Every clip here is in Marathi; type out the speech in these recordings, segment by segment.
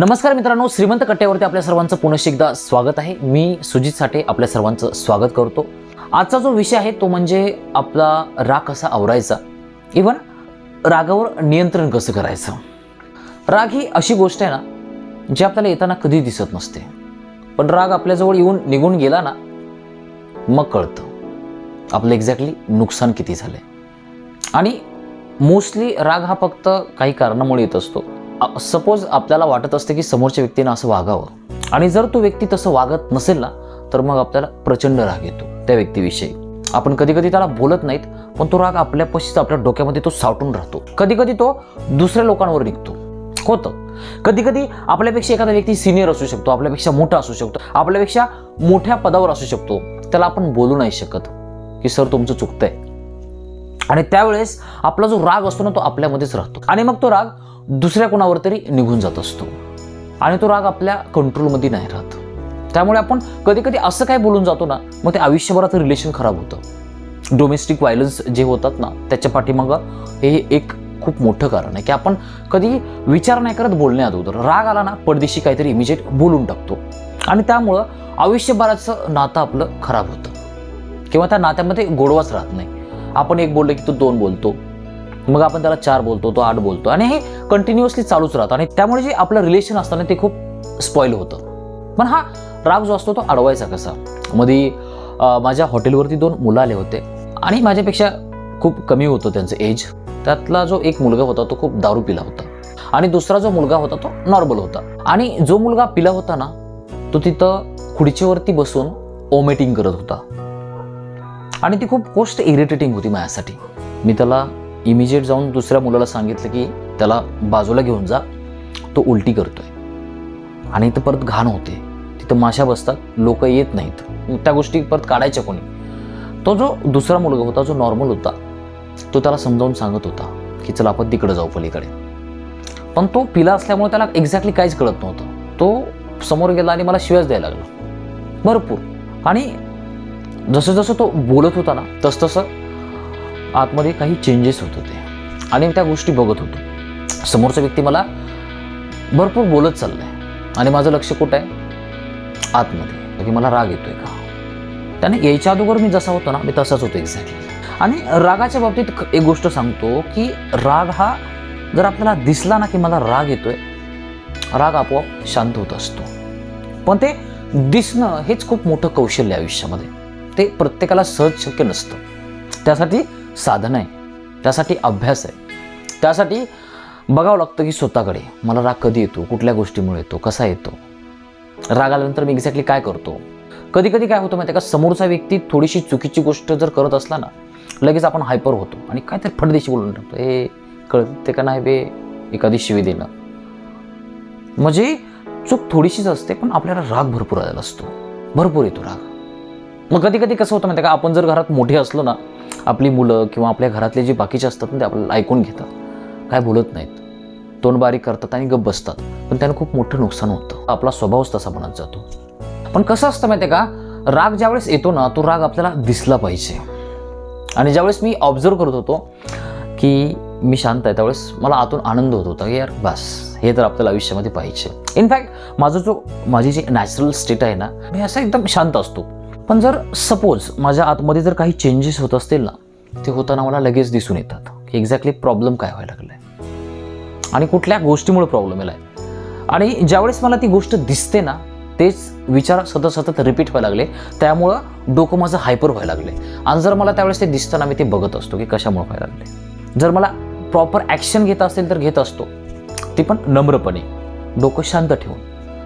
नमस्कार मित्रांनो श्रीमंत कट्ट्यावरती आपल्या सर्वांचं पुनश्च एकदा स्वागत आहे. मी सुजित साठे आपल्या सर्वांचं स्वागत करतो. आजचा जो विषय आहे तो म्हणजे आपला राग कसा आवरायचा? इवन रागावर नियंत्रण कसं करायचं? राग ही अशी गोष्ट आहे ना जी आपल्याला येताना कधी दिसत नसते. पण राग आपल्याजवळ येऊन निघून गेला ना मग कळतं. आपलं एक्झॅक्टली नुकसान किती झालंय. आणि मोस्टली राग हा फक्त काही कारणामुळे येत असतो. सपोज आपल्याला वाटत असतं की समोरच्या व्यक्तीनं असं वागावं. आणि जर तो व्यक्ती तसं वागत नसेल ना तर मग आपल्याला प्रचंड राग येतो त्या व्यक्तीविषयी. आपण कधी कधी त्याला बोलत नाहीत पण तो राग आपल्यापाशीच आपल्या डोक्यामध्ये तो साठून राहतो. कधी कधी तो दुसऱ्या लोकांवर निघतो. होतं. कधी कधी आपल्यापेक्षा एखादा व्यक्ती सिनियर असू शकतो आपल्यापेक्षा मोठा असू शकतो आपल्यापेक्षा मोठ्या पदावर असू शकतो. त्याला आपण बोलू नाही शकत की सर तुमचं चुकतंय. आणि त्यावेळेस आपला जो राग असतो ना तो आपल्यामध्येच राहतो. आणि मग तो राग दुसऱ्या कोणावर तरी निघून जात असतो. आणि तो राग आपल्या कंट्रोलमध्ये नाही राहत. त्यामुळे आपण कधी कधी असं काय बोलून जातो ना मग ते आयुष्यभराचं रिलेशन खराब होतं. डोमेस्टिक व्हायलन्स जे होतात ना त्याच्या पाठीमागं हे एक खूप मोठं कारण आहे. की आपण कधी विचार नाही करत बोलण्या अगोदर. राग आला ना परदेशी काहीतरी इमिजिएट बोलून टाकतो. आणि त्यामुळं आयुष्यभराचं नातं आपलं खराब होतं. किंवा त्या नात्यामध्ये गोडवाच राहत नाही. आपण एक बोललं की तो दोन बोलतो. मग आपण त्याला चार बोलतो तो आठ बोलतो आणि हे कंटिन्युअसली चालूच राहतं आणि त्यामुळे जे आपलं रिलेशन असतं ना ते खूप स्पॉईल होतं. पण हा राग जो असतो तो अडवायचा कसा? मध्ये माझ्या हॉटेलवरती दोन मुलं आले होते आणि माझ्यापेक्षा खूप कमी होतं त्यांचं एज त्यातला जो एक मुलगा होता तो खूप दारू पिला होता. आणि दुसरा जो मुलगा होता तो नॉर्मल होता. आणि जो मुलगा पिला होता ना तो तिथं खुर्चीवरती बसून ओमेटिंग करत होता. आणि ती खूप गोष्ट इरिटेटिंग होती माझ्यासाठी. मी त्याला इमिजिएट जाऊन दुसऱ्या मुलाला सांगितलं की त्याला बाजूला घेऊन जा तो उलटी करतो आहे आणि इथं परत घाण होते. तिथं माशा बसतात लोक येत नाहीत. त्या गोष्टी परत काढायच्या कोणी? तो जो दुसरा मुलगा होता जो नॉर्मल होता तो त्याला समजावून सांगत होता की चला आपण तिकडे जाऊ पलीकडे. पण तो पिला असल्यामुळे त्याला एक्झॅक्टली काहीच कळत नव्हतं. तो समोर गेला आणि मला शिव्याच द्यायला लागला. भरपूर. आणि जसं जसं तो बोलत होता ना तसतसं आतमध्ये काही चेंजेस होत होते. आणि मी त्या गोष्टी बघत होतो. समोरचा व्यक्ती मला भरपूर बोलत चाललाय. आणि माझं लक्ष कुठं आहे? आतमध्ये. की मला राग येतोय का? त्याने यायच्या अगोदर मी जसा होतो ना मी तसाच होतो एक्झॅक्टली आणि रागाच्या बाबतीत एक गोष्ट सांगतो की राग हा जर आपल्याला दिसला ना की मला राग येतोय राग आपोआप शांत होत असतो. पण ते दिसणं हेच खूप मोठं कौशल्य आयुष्यामध्ये. ते प्रत्येकाला सहज शक्य नसतं. त्यासाठी साधन आहे. त्यासाठी अभ्यास आहे. त्यासाठी बघावं लागतं की स्वतःकडे मला राग कधी येतो कुठल्या गोष्टीमुळे येतो कसा येतो? राग आल्यानंतर मी एक्झॅक्टली काय करतो? कधी कधी काय होतं माहिती आहे का? समोरचा व्यक्ती थोडीशी चुकीची गोष्ट जर करत असला ना लगेच आपण हायपर होतो आणि काहीतरी फटदेशी बोलून टाकतो. हे कळते का नाही बे? एखादी शिवी देणं. म्हणजे चूक थोडीशीच असते पण आपल्याला राग भरपूर आलेला असतो. भरपूर येतो राग. मग कधी कधी कसं होतं माहिती आहे का? आपण जर घरात मोठे असलो ना आपली मुलं किंवा आपल्या घरातले जे बाकीचे असतात ना ते आपल्याला ऐकून घेतात. काय बोलत नाहीत. तोंड बारीक करतात आणि गप्प बसतात. पण त्यानं खूप मोठं नुकसान होतं. आपला स्वभावच तसा बनत जातो. पण कसं असतं माहिती आहे का? राग ज्यावेळेस येतो ना तो राग आपल्याला दिसला पाहिजे. आणि ज्यावेळेस मी ऑब्झर्व करत होतो की मी शांत आहे त्यावेळेस मला आतून आनंद होत होता की यार बस हे तर आपल्याला आयुष्यामध्ये पाहिजे. इनफॅक्ट माझं जो माझी जी नॅचरल स्टेट आहे ना मी असा एकदम शांत असतो. पण जर सपोज माझ्या आतमध्ये जर काही चेंजेस होत असतील ना ते होताना मला लगेच दिसून येतात की एक्झॅक्टली प्रॉब्लेम काय व्हायला लागलाय. आणि कुठल्या गोष्टीमुळे प्रॉब्लेम येलाय आणि ज्यावेळेस मला ती गोष्ट दिसते ना तेच विचार सतत सतत रिपीट व्हायला लागले. त्यामुळं डोकं माझं हायपर व्हायला लागले. आणि जर मला त्यावेळेस ते दिसताना मी ते बघत असतो की कशामुळे व्हायला लागले. जर मला प्रॉपर ॲक्शन घेत असेल तर घेत असतो. ती पण नम्रपणे डोकं शांत ठेवून.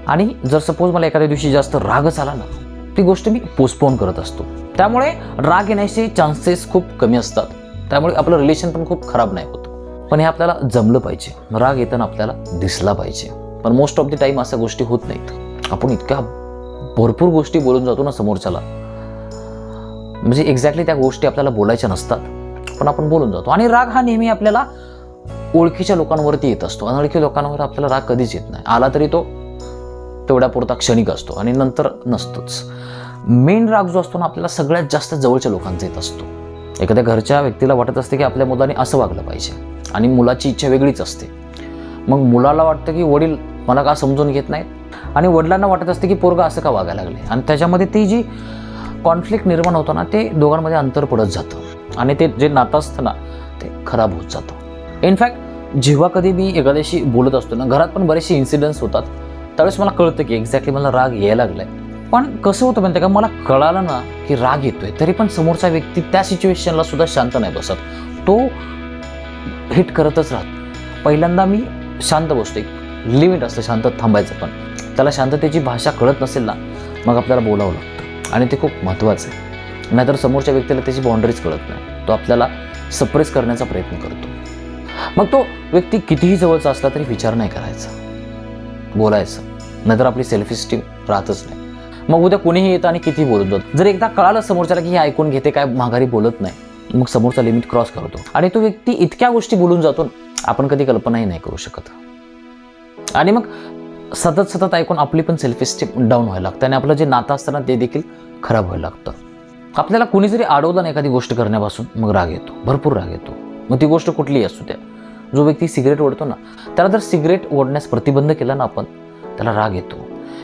आणि जर सपोज मला एखाद्या दिवशी जास्त रागच आला ना ती गोष्ट मी पोस्टपोन करत असतो. त्यामुळे राग येण्याचे चान्सेस खूप कमी असतात. त्यामुळे आपलं रिलेशन पण खूप खराब नाही होत. पण हे आपल्याला जमलं पाहिजे. राग येताना आपल्याला दिसला पाहिजे. पण मोस्ट ऑफ द टाईम अशा गोष्टी होत नाहीत. आपण इतक्या भरपूर गोष्टी बोलून जातो ना समोरच्याला. म्हणजे एक्झॅक्टली त्या गोष्टी आपल्याला बोलायच्या नसतात. पण आपण बोलून जातो. आणि राग हा नेहमी आपल्याला ओळखीच्या लोकांवरती येत असतो. अनोळखी लोकांवर आपल्याला राग कधीच येत नाही. आला तरी तो तेवढ्यापुरता क्षणिक असतो आणि नंतर नसतोच. मेन राग जो असतो ना आपल्याला सगळ्यात जास्त जवळच्या लोकांचा येत असतो. एखाद्या घरच्या व्यक्तीला वाटत असते की आपल्या मुलाने असं वागलं पाहिजे आणि मुलाची इच्छा वेगळीच असते. मग मुलाला वाटतं की वडील मला का समजून घेत नाहीत? आणि वडिलांना वाटत असते की पोरगा असं का वागायला लागले? आणि त्याच्यामध्ये ती जी कॉन्फ्लिक्ट निर्माण होतं ना ते दोघांमध्ये अंतर पडत जातं. आणि ते जे नातं असतं ना ते खराब होत जातं. इनफॅक्ट जेव्हा कधी मी एखाद्याशी बोलत असतो ना घरात पण बरेचसे इन्सिडेंट्स होतात. त्यावेळेस मला कळतं की एक्झॅक्टली मला राग यायला लागलाय. पण कसं होतं म्हणते का? मला कळालं ना की राग येतोय. तरी पण समोरचा व्यक्ती त्या सिच्युएशनला सुद्धा शांत नाही बसत. तो हिट करतच राहत. पहिल्यांदा मी शांत बसतो एक लिमिट असतं शांत थांबायचं पण. त्याला शांततेची भाषा कळत नसेल ना मग आपल्याला बोलावं लागतं. आणि ते खूप महत्त्वाचं आहे. नाहीतर समोरच्या व्यक्तीला त्याची बाउंड्रीज कळत नाही. तो आपल्याला सप्रेस करण्याचा प्रयत्न करतो. मग तो व्यक्ती कितीही जवळचा असला तरी विचार नाही करायचा. बोलायचं. नाहीतर आपली सेल्फ इस्टीम राहतच नाही. मग उद्या कोणीही येतं आणि किती बोलत जात. जर एकदा कळालं समोरच्याला की हे ऐकून घेते काय माघारी बोलत नाही मग समोरचा लिमिट क्रॉस करतो. आणि तो व्यक्ती इतक्या गोष्टी बोलून जातो आपण कधी कल्पनाही नाही करू शकत. आणि मग सतत सतत ऐकून आपली पण सेल्फ इस्टीम डाऊन व्हायला लागतं. आणि आपलं जे नातं असतं ना ते देखील खराब व्हायला लागतं. आपल्याला कुणी जरी अडवलं नाही एखादी गोष्ट करण्यापासून मग राग येतो. भरपूर राग येतो. मग ती गोष्ट कुठलीही असू द्या. जो व्यक्ती सिगरेट ओढतो ना त्याला जर सिगरेट ओढण्यास प्रतिबंध केला ना आपण त्याला राग येतो.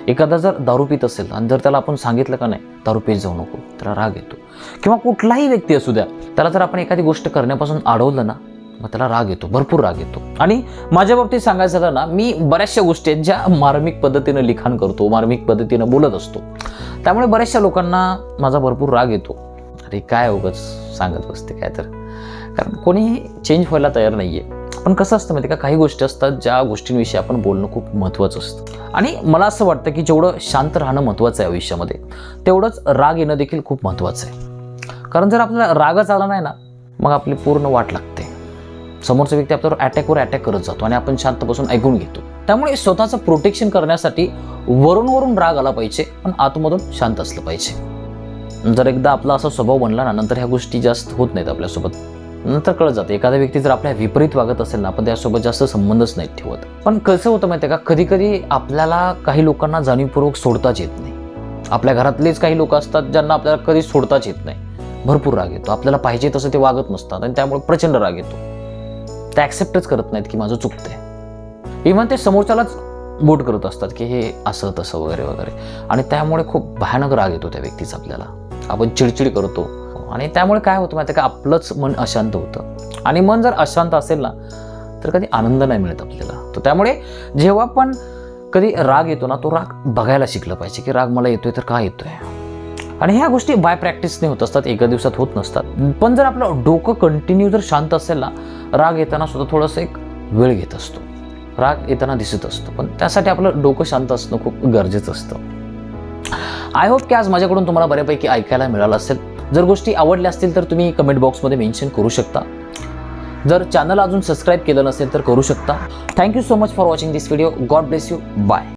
एखादा जर दारू पित असेल आणि जर त्याला आपण सांगितलं का नाही दारू पित जाऊ नको त्याला राग येतो. किंवा कुठलाही व्यक्ती असू द्या त्याला जर आपण एखादी गोष्ट करण्यापासून अडवलं ना मग त्याला राग येतो भरपूर राग येतो. आणि माझ्या बाबतीत सांगायचं झालं ना मी बऱ्याचशा गोष्टी आहेत ज्या मार्मिक पद्धतीनं लिखाण करतो मार्मिक पद्धतीनं बोलत असतो. त्यामुळे बऱ्याचशा लोकांना माझा भरपूर राग येतो. अरे काय उगच सांगत बसते काय तर. कारण कोणीही चेंज व्हायला तयार नाही आहे पण कसं असतं माहिती का? काही गोष्टी असतात ज्या गोष्टींविषयी आपण बोलणं खूप महत्त्वाचं असतं. आणि मला असं वाटतं की जेवढं शांत राहणं महत्त्वाचं आहे आयुष्यामध्ये तेवढंच राग येणं देखील खूप महत्त्वाचं आहे. कारण जर आपल्याला रागच आला नाही ना मग आपली पूर्ण वाट लागते. समोरचा व्यक्ती आपल्यावर अटॅकवर अटॅक करत जातो आणि आपण शांत बसून ऐकून घेतो. त्यामुळे स्वतःचं प्रोटेक्शन करण्यासाठी वरून वरून राग आला पाहिजे पण आतमधून शांत असलं पाहिजे. जर एकदा आपला असा स्वभाव बनला ना नंतर ह्या गोष्टी जास्त होत नाहीत आपल्यासोबत. नंतर कळत जाते. एखादा व्यक्ती जर आपल्या विपरीत वागत असेल ना आपण त्यासोबत जास्त संबंधच नाही ठेवत. पण कसं होतं माहिती आहे का? कधी कधी आपल्याला काही लोकांना जाणीवपूर्वक सोडताच येत नाही. आपल्या घरातलेच काही लोक असतात ज्यांना आपल्याला कधी सोडताच येत नाही. भरपूर राग येतो. आपल्याला पाहिजे तसं ते वागत नसतात आणि त्यामुळे प्रचंड राग येतो. ते ॲक्सेप्टच करत नाहीत की माझं चुकतंय. इव्हन ते समोरच्यालाच बोट करत असतात की हे असं तसं वगैरे वगैरे आणि त्यामुळे खूप भयानक राग येतो त्या व्यक्तीचा आपल्याला. आपण चिडचिड करतो. आणि त्यामुळे काय होतं माहिती आहे का? आपलंच मन अशांत होतं. आणि मन जर अशांत असेल ना तर कधी आनंद नाही मिळत आपल्याला. तर त्यामुळे जेव्हा पण कधी राग येतो ना तो राग बघायला शिकलं पाहिजे की राग मला येतोय तर का येतोय? आणि ह्या गोष्टी बाय प्रॅक्टिसने होत असतात एका दिवसात होत नसतात. पण जर आपलं डोकं कंटिन्यू जर शांत असेल ना राग येताना सुद्धा थोडंसं एक वेळ घेत असतो. राग येताना दिसत असतो. पण त्यासाठी आपलं डोकं शांत असणं खूप गरजेचं असतं. आय होप की आज माझ्याकडून तुम्हाला बऱ्यापैकी ऐकायला मिळालं असेल. जर गोष्टी आवडल्या असतील तर तुम्ही कमेंट बॉक्समध्ये मेन्शन करू शकता. जर चॅनल अजून सबस्क्राईब केलं नसेल तर करू शकता. Thank you so much for watching this video God bless you bye